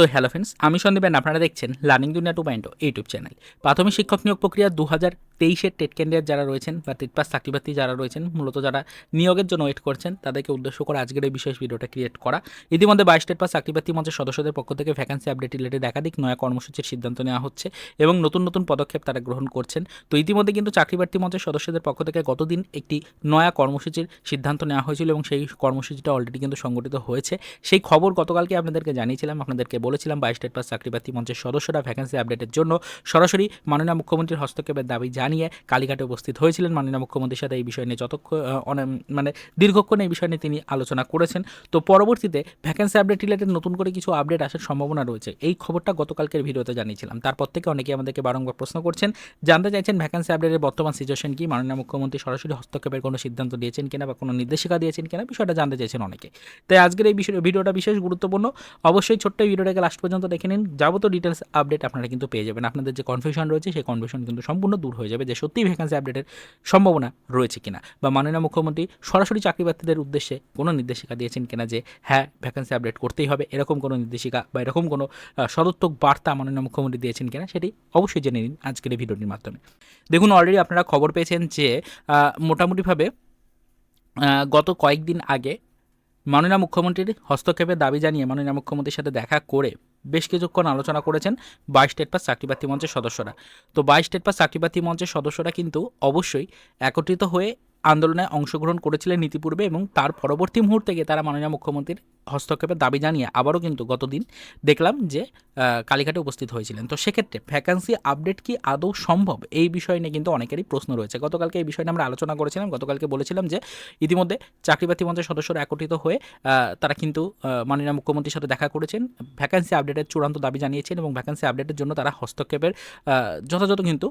তো hello friends আমি সন্দীপেন আপনারা দেখছেন লার্নিং দুনিয়া টু পয়েন্ট ইউটিউব চ্যানেল। প্রাথমিক শিক্ষক নিয়োগ প্রক্রিয়া দু হাজার তেইশের টেট ক্যান্ডিডেট যারা রয়েছেন বা টেট পাস চাকরিপ্রার্থী যারা রয়েছেন, মূলত যারা নিয়োগের জন্য ওয়েট করছেন, তাদেরকে উদ্দেশ্য করে আজকের এই বিশেষ ভিডিওটা ক্রিয়েট করা। ইতিমধ্যে বাইশ টেট পাস চাকরিপ্রার্থী মঞ্চের সদস্যদের পক্ষ থেকে ভ্যাকান্সি আপডেট রিলেটেড একাধিক নয়া কর্মসূচির সিদ্ধান্ত নেওয়া হচ্ছে এবং নতুন নতুন পদক্ষেপ তারা গ্রহণ করছেন। তো ইতিমধ্যে কিন্তু চাকরিপ্রার্থী মঞ্চের সদস্যদের পক্ষ থেকে গতদিন একটি নয়া কর্মসূচির সিদ্ধান্ত নেওয়া হয়েছিল এবং সেই কর্মসূচিটা অলরেডি কিন্তু সংগঠিত হয়েছে। সেই খবর গতকালকে আপনাদেরকে জানিয়েছিলাম, আপনাদেরকে বলেছিলাম, বাইশ স্টেট পাস চাকরিপ্রার্থী মঞ্চের সদস্যরা ভ্যাকেন্সি আপডেটের জন্য সরাসরি মাননীয় মুখ্যমন্ত্রীর হস্তক্ষেপের দাবি জানিয়ে কালীঘাটে উপস্থিত হয়েছিলেন। মাননীয় মুখ্যমন্ত্রীর সাথে এই বিষয় নিয়ে যতক্ষণ মানে দীর্ঘক্ষণ এই বিষয় নিয়ে তিনি আলোচনা করেছেন। তো পরবর্তীতে ভ্যাকেন্সি আপডেট রিলেটেড নতুন করে কিছু আপডেট আসার সম্ভাবনা রয়েছে। এই খবরটা গতকালকের ভিডিওতে জানিয়েছিলাম। তারপর থেকে অনেকে আমাদেরকে বারংবার প্রশ্ন করছেন, জানতে চাইছেন ভ্যাকেন্সি আপডেটের বর্তমান সিচুয়েশন কি? মাননীয় মুখ্যমন্ত্রী সরাসরি হস্তক্ষেপের কোনো সিদ্ধান্ত দিয়েছেন কিনা বা কোনো নির্দেশিকা দিয়েছেন কিনা? বিষয়টা জানতে চাইছেন অনেকে। তাই আজকের এই বিষয়, ভিডিওটা বিশেষ গুরুত্বপূর্ণ। অবশ্যই ছোট্ট এই ভিডিওটাকে লাস্ট পর্যন্ত দেখে নিন। যাবতীয় ডিটেলস আপডেট আপনারা কিন্তু পেয়ে যাবেন। আপনাদের যে কনফিউশন রয়েছে, সেই কনফিউশন কিন্তু সম্পূর্ণ দূর হয়ে যাবে যে সত্যিই ভ্যাকেন্সি আপডেটের সম্ভাবনা রয়েছে কিনা। বা মাননীয় মুখ্যমন্ত্রী সরাসরি চাকরিপ্রার্থীদের উদ্দেশ্যে কোনো নির্দেশিকা দিয়েছেন কিনা যে হ্যাঁ ভ্যাকেন্সি আপডেট করতেই হবে। এরকম কোনো নির্দেশিকা বা এরকম কোনো সদর্থক বার্তা মাননীয় মুখ্যমন্ত্রী দিয়েছেন কিনা, সেটি অবশ্যই জেনে নিন আজকের এই ভিডিওটির মাধ্যমে। দেখুন অলরেডি আপনারা খবর পেয়েছেন যে মোটামুটিভাবে গত কয়েকদিন আগে মাননীয় মুখ্যমন্ত্রীর হস্তক্ষেপের দাবি জানিয়ে মাননীয় মুখ্যমন্ত্রীর সাথে দেখা করে বেশ কিছুক্ষণ আলোচনা করেছেন বাইশ স্টেট পাস চাকরিপ্রার্থী মঞ্চের সদস্যরা। তো বাইশ স্টেট পাস চাকরিপ্রার্থী মঞ্চের সদস্যরা কিন্তু অবশ্যই একত্রিত হয়ে আন্দোলনে অংশগ্রহণ করেছিলেন নীতিপূর্বে এবং তার পরবর্তী মুহূর্তে গিয়ে তারা মাননীয় মুখ্যমন্ত্রীর হস্তক্ষেপের দাবি জানিয়ে আবারও কিন্তু গতদিন দেখলাম যে কালীঘাটে উপস্থিত হয়েছিলেন। তো সেক্ষেত্রে ভ্যাকান্সি আপডেট কি আদৌ সম্ভব? এই বিষয় নিয়ে কিন্তু অনেকেরই প্রশ্ন রয়েছে। গতকালকে এই বিষয় নিয়ে আমরা আলোচনা করেছিলাম। গতকালকে বলেছিলাম যে, ইতিমধ্যে চাকরিপ্রার্থী মঞ্চের সদস্যরা একত্রিত হয়ে তারা কিন্তু মাননীয় মুখ্যমন্ত্রীর সাথে দেখা করেছেন। ভ্যাকান্সি আপডেটের চূড়ান্ত দাবি জানিয়েছেন এবং ভ্যাকান্সি আপডেটের জন্য তারা হস্তক্ষেপের যথাযথ কিন্তু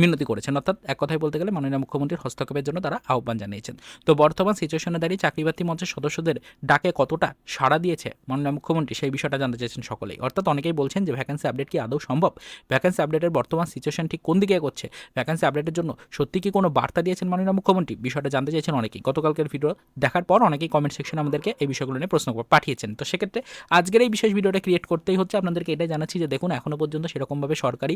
মিনতি করেছেন। অর্থাৎ এক কথায় বলতে গেলে মাননীয় মুখ্যমন্ত্রীর হস্তক্ষেপের জন্য তারা আহ্বান জানিয়েছেন। তো বর্তমান সিচুয়েশনে দাঁড়িয়ে চাকরিপ্রার্থী মঞ্চের সদস্যদের ডাকে কতটা সাড়া দিয়েছে মাননীয় মুখ্যমন্ত্রী, সেই বিষয়টা জানতে চেয়েছেন সকলেই। অর্থাৎ অনেকেই বলছেন যে ভ্যাকেন্সি আপডেট কি আদৌ সম্ভব? ভ্যাকেন্সি আপডেটের বর্তমান সিচুয়েশন ঠিক কোন দিকে এগোচ্ছে? ভ্যাকেন্সি আপডেটের জন্য সত্যি কি কোনো বার্তা দিয়েছেন মাননীয় মুখ্যমন্ত্রী? বিষয়টা জানতে চেয়েছেন অনেকেই। গতকালকের ভিডিও দেখার পর অনেকেই কমেন্ট সেকশনে আমাদেরকে এই বিষয়গুলো নিয়ে প্রশ্ন পাঠিয়েছেন। তো সেক্ষেত্রে আজকের এই বিশেষ ভিডিওটা ক্রিয়েট করতেই হচ্ছে। আপনাদেরকে এটাই জানাচ্ছি যে দেখুন এখনও পর্যন্ত সেরকমভাবে সরকারি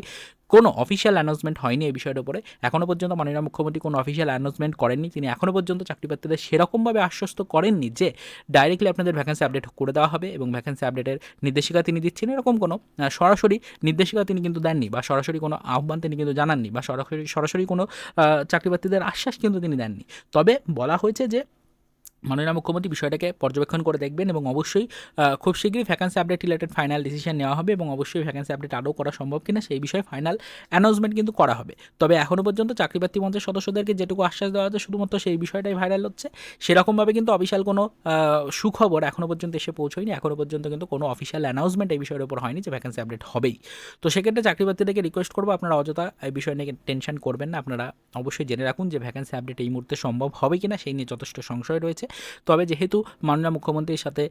কোনো অফিসিয়াল অ্যানাউন্সমেন্ট হয়নি। এই বিষয়টার উপরে। এখনও পর্যন্ত মাননীয় মুখ্যমন্ত্রী কোনো অফিসিয়াল অ্যানাউন্সমেন্ট করেননি। তিনি এখনও পর্যন্ত চাকরিপ্রার্থীদের সেরকমভাবে আশ্বস্ত করেননি যে ডাইরেক্টলি আপনাদের ভ্যাকেন্সি আপডেট করে দেওয়া হবে এবং ভ্যাকেন্সি আপডেটের নির্দেশিকা তিনি দিচ্ছেন। এরকম কোনো সরাসরি নির্দেশিকা তিনি কিন্তু দেননি বা সরাসরি কোনো আহ্বান তিনি কিন্তু জানাননি বা সরাসরি সরাসরি কোনো চাকরিপ্রার্থীদের আশ্বাস কিন্তু তিনি দেননি। তবে বলা হয়েছে যে মাননীয় মুখ্যমন্ত্রী বিষয়টাকে পর্যবেক্ষণ করে দেখবেন এবং অবশ্যই খুব শীঘ্রই vacancy update related final decision নেওয়া হবে এবং অবশ্যই ভ্যাকেন্সি আপডেট আরও করা সম্ভব কিনা সেই বিষয়ে ফাইনাল অ্যানাউন্সমেন্ট কিন্তু করা হবে। তবে এখনও পর্যন্ত চাকরিপ্রার্থী মঞ্চের সদস্যদেরকে যেটুকু আশ্বাস দেওয়া হচ্ছে শুধুমাত্র সেই বিষয়টাই ভাইরাল হচ্ছে। সেরকমভাবে কিন্তু অফিসিয়াল কোনো সুখবর এখনও পর্যন্ত এসে পৌঁছয়নি। এখনও পর্যন্ত কিন্তু কোনো অফিসিয়াল অ্যানাউন্সমেন্ট এই বিষয়ের উপর হয়নি যে ভ্যাকেন্সি আপডেট হবেই। তো সেক্ষেত্রে চাকরিপ্রার্থীদেরকে রিকোয়েস্ট করব, আপনারা অযথা এই বিষয় নিয়ে টেনশন করবেন না। আপনারা অবশ্যই জেনে রাখুন যে ভ্যাকেন্সি আপডেট এই মুহূর্তে সম্ভব হবে কিনা, সেই নিয়ে যথেষ্ট সংশয় রয়েছে। তবে যেহেতু মাননীয় মুখ্যমন্ত্রীর সাথে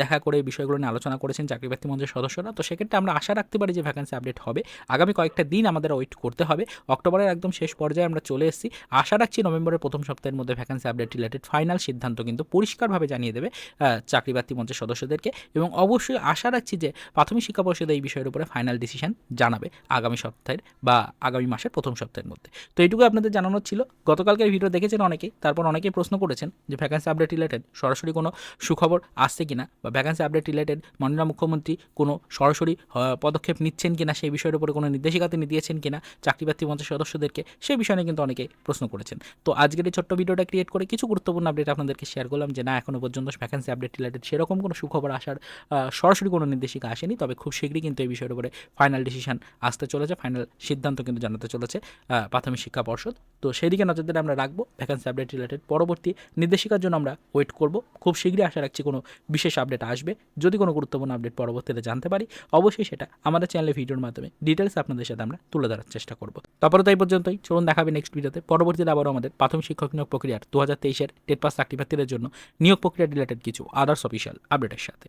দেখা করে এই বিষয়গুলো নিয়ে আলোচনা করেছেন চাকরিপ্রার্থী মঞ্চের সদস্যরা তো সেক্ষেত্রে আমরা আশা রাখতে পারি যে ভ্যাকেন্সি আপডেট হবে। আগামী কয়েকটা দিন আমাদের ওয়েট করতে হবে। অক্টোবরের একদম শেষ পর্যায়ে আমরা চলে এসেছি। আশা রাখছি নভেম্বরের প্রথম সপ্তাহের মধ্যে ভ্যাকেন্সি আপডেট রিলেটেড ফাইনাল সিদ্ধান্ত কিন্তু পরিষ্কারভাবে জানিয়ে দেবে আহ, চাকরিপ্রার্থী মঞ্চের সদস্যদেরকে। এবং অবশ্যই আশা রাখছি যে প্রাথমিক শিক্ষা পরিষদ এই বিষয়ের উপরে ফাইনাল ডিসিশন জানাবে আগামী সপ্তাহের বা আগামী মাসের প্রথম সপ্তাহের মধ্যে। তো এইটুকু আপনাদের জানানোর ছিল। গতকালকের ভিডিও দেখেছেন অনেকেই তারপর অনেকেই প্রশ্ন করেছেন যে ভ্যাকেন্সি আপডেট রিলেটেড সরাসরি কোনো সুখবর আসছে কিনা বা ভ্যাকেন্সি আপডেট রিলেটেড মাননীয় মুখ্যমন্ত্রী কোনো সরাসরি পদক্ষেপ নিচ্ছেন কিনা সেই বিষয়ের উপরে কোনো নির্দেশিকা তিনি দিয়েছেন কিনা চাকরিপ্রার্থী মঞ্চের সদস্যদেরকে সেই বিষয়ে কিন্তু অনেকেই প্রশ্ন করেছেন। তো আজকের এই ছোট্ট ভিডিওটা ক্রিয়েট করে কিছু গুরুত্বপূর্ণ আপডেট আপনাদেরকে শেয়ার করলাম যে না এখনও পর্যন্ত ভ্যাকেন্সি আপডেট রিলেটেড সেরকম কোনো সুখবর আসার সরাসরি কোনো নির্দেশিকা আসেনি, তবে খুব শীঘ্রই কিন্তু এই বিষয়ের উপরে ফাইনাল ডিসিশন আসতে চলেছে ফাইনাল সিদ্ধান্ত কিন্তু জানাতে চলেছে প্রাথমিক শিক্ষা পর্ষদ। তো সেই দিকে নজর দিলে আমরা রাখব ভ্যাকেন্সি আপডেট রিলেটেড পরবর্তী নির্দেশিকার জন্য আমরা ওয়েট করব। খুব শীঘ্রই আশা রাখছি কোনো বিশেষ আপডেট আসবে। যদি কোনো গুরুত্বপূর্ণ আপডেট পরবর্তীতে জানতে পারি, অবশ্যই সেটা আমাদের চ্যানেলে ভিডিওর মাধ্যমে ডিটেলস আপনাদের সাথে আমরা তুলে ধরার চেষ্টা করব। তারপরে তাই পর্যন্তই। চলুন দেখাবে নেক্সট ভিডিওতে পরবর্তীতে আবারও আমাদের প্রাথমিক শিক্ষক নিয়োগ প্রক্রিয়ার দু হাজার তেইশের টেট পাস চাকরিপ্রার্থীদের জন্য নিয়োগ প্রক্রিয়া রিলেটেড কিছু আদার্স অফিসিয়াল আপডেটের সাথে।